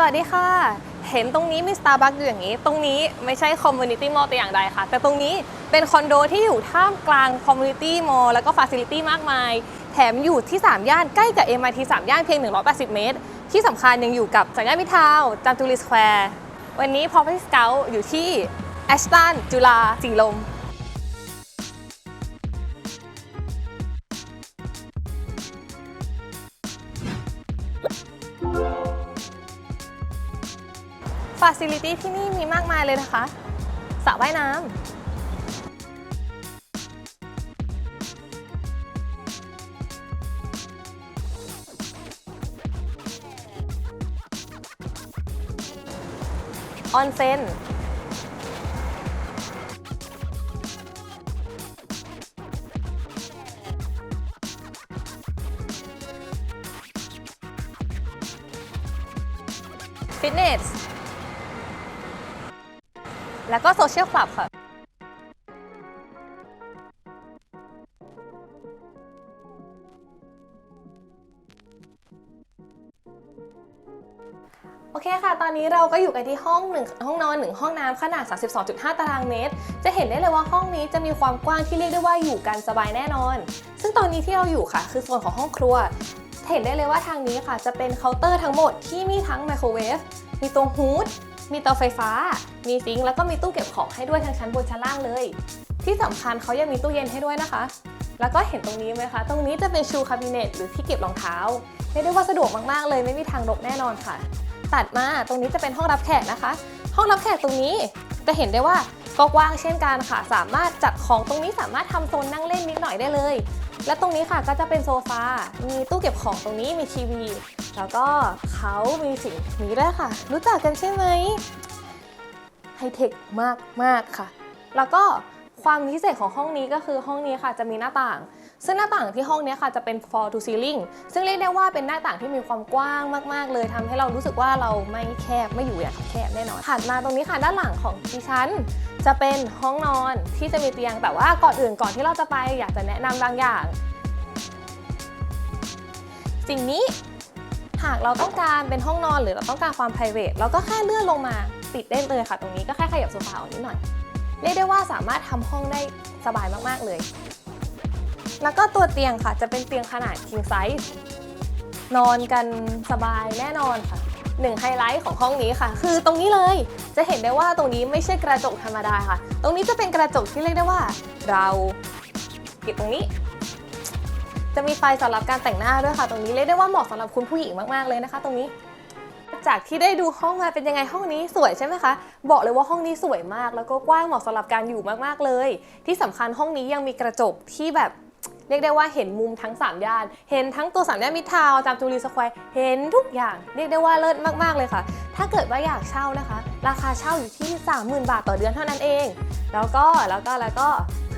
สวัสดีค่ะ เห็นตรงนี้มี Starbucks อยู่อย่างนี้ ตรงนี้ไม่ใช่ Community Mall แต่อย่างใดค่ะ แต่ตรงนี้เป็นคอนโดที่อยู่ท่ามกลาง Community Mall แล้วก็ Facility มากมาย แถมอยู่ที่ 3 ย่านใกล้กับ MRT 3 ย่านเพียง 180 เมตร ที่สำคัญยังอยู่กับสามย่านมิทาว์จามจุรีสแควร์วันนี้ Property Scout อยู่ที่แอชตันจุฬาสีลม ฟ a ซิลิตี้ที่นี่มีมากมายเลยนะคะสระว่ายน้ำออนเซนฟิตเนส แล้วก็โซเชียลคลับค่ะโอเคค่ะ ตอนนี้เราก็อยู่กันที่ห้องหนึ่งห้องนอนหนึ่งห้องน้ำขนาด 32.5 ตารางเมตร จะเห็นได้เลยว่าห้องนี้จะมีความกว้างที่เรียกได้ว่าอยู่กันสบายแน่นอน ซึ่งตอนนี้ที่เราอยู่ค่ะ คือโซนของห้องครัว เห็นได้เลยว่าทางนี้ค่ะ จะเป็นเคาน์เตอร์ทั้งหมดที่มีทั้งไมโครเวฟ มีตัวฮูด มีเตาไฟฟ้า มีซิงค์แล้วก็มีตู้เก็บของให้ด้วยทั้งชั้นบนชั้นล่างเลย ที่สำคัญเขายังมีตู้เย็นให้ด้วยนะคะ แล้วก็เห็นตรงนี้ไหมคะ ตรงนี้จะเป็นชูคาบิเนตหรือที่เก็บรองเท้าเรียกได้ว่าสะดวกมากๆ เลยไม่มีทางรกแน่นอนค่ะ ตัดมาตรงนี้จะเป็นห้องรับแขกนะคะ ห้องรับแขกตรงนี้จะเห็นได้ว่าก็กว้างเช่นกันค่ะ สามารถจัดของตรงนี้สามารถทำโซนนั่งเล่นนิดหน่อยได้เลย และตรงนี้ค่ะก็จะเป็นโซฟา มีตู้เก็บของตรงนี้มีทีวี แล้วก็เขามีสิ่งนี้ด้วยค่ะ รู้จักกันใช่ไหมไฮเทคมากมากค่ะ แล้วก็ความพิเศษของห้องนี้ก็คือห้องนี้ค่ะจะมีหน้าต่าง ซึ่งหน้าต่างที่ห้องนี้ค่ะจะเป็น floor to ceiling ซึ่งเรียกได้ว่าเป็นหน้าต่างที่มีความกว้างมาก ๆ เลยทำให้เรารู้สึกว่าเราไม่แคบไม่อยู่อย่างแคบแน่นอนถัดมาตรงนี้ค่ะด้านหลังของดิฉันจะเป็นห้องนอนที่จะมีเตียงแต่ว่าก่อนอื่นก่อนที่เราจะไปอยากจะแนะนำบางอย่าง สิ่งนี้ หากเราต้องการเป็นห้องนอนหรือเราต้องการความ p r i v a t เราก็แค่เลื่อนลงมาปิดได้เลยค่ะ ตรงนี้ก็แค่ขยับโซฟาออกนิดหน่อย เรียกได้ว่าสามารถทำห้องได้สบายมากๆเลย แล้วก็ตัวเตียงค่ะ จะเป็นเตียงขนาด king size นอนกันสบายแน่นอนค่ะหนึ่งไฮไลท์ของห้องนี้ค่ะ คือตรงนี้เลยจะเห็นได้ว่าตรงนี้ไม่ใช่กระจกธรรมดาค่ะ ตรงนี้จะเป็นกระจกที่เรียกได้ว่า เราปิดตรงนี้ จะมีไฟสำหรับการแต่งหน้าด้วยค่ะ ตรงนี้เรียกได้ว่าเหมาะสำหรับคุณผู้หญิงมากๆเลยนะคะ ตรงนี้ จากที่ได้ดูห้องมาเป็นยังไงห้องนี้สวยใช่ไหมคะบอกเลยว่าห้องนี้สวยมาก แล้วก็กว้างเหมาะสำหรับการอยู่มากๆเลย ที่สำคัญห้องนี้ยังมีกระจกที่แบบเรียกได้ว่าเห็นมุมทั้ง 3 ย่าน เห็นทั้งตัว3ย่านมิทาวจามจุรีสแควร์ เห็นทุกอย่าง เรียกได้ว่าเลิศมาก ๆ เลยค่ะ ถ้าเกิดว่าอยากเช่านะคะ ราคาเช่าอยู่ที่ 30,000 บาทต่อเดือนเท่านั้นเอง แล้วก็แล้วก็แล้วก็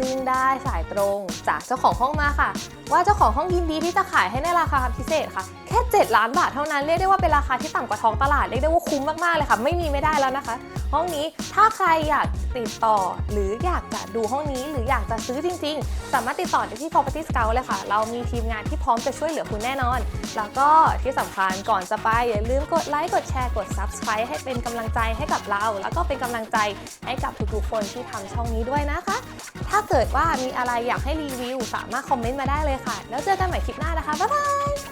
พิ่งได้สายตรงจากเจ้าของห้องมาค่ะ ว่าเจ้าของห้องยินดีที่จะขายให้ในราคาพิเศษค่ะ แค่ 7 ล้านบาทเท่านั้นเรียกได้ว่าเป็นราคาที่ต่ำกว่าท้องตลาดเรียกได้ว่าคุ้มมากๆเลยค่ะ ไม่มีไม่ได้แล้วนะคะ ห้องนี้ถ้าใครอยากติดต่อ หรืออยากจะดูห้องนี้หรืออยากจะซื้อจริง ๆ สามารถติดต่อได้ที่ Property Scout เลยค่ะ เรามีทีมงานที่พร้อมจะช่วยเหลือคุณแน่นอน แล้วก็ที่สำคัญก่อนจะไปอย่าลืมกดไลค์กดแชร์กด Subscribe ให้เป็นกำลังใจให้กับเรา แล้วก็เป็นกำลังใจให้กับทุกๆคนที่ทำช่องนี้ด้วยนะคะ ถ้าเกิดว่ามีอะไรอยากให้รีวิว สามารถคอมเมนต์มาได้เลยค่ะ แล้วเจอกันใหม่คลิปหน้านะคะบ๊ายบาย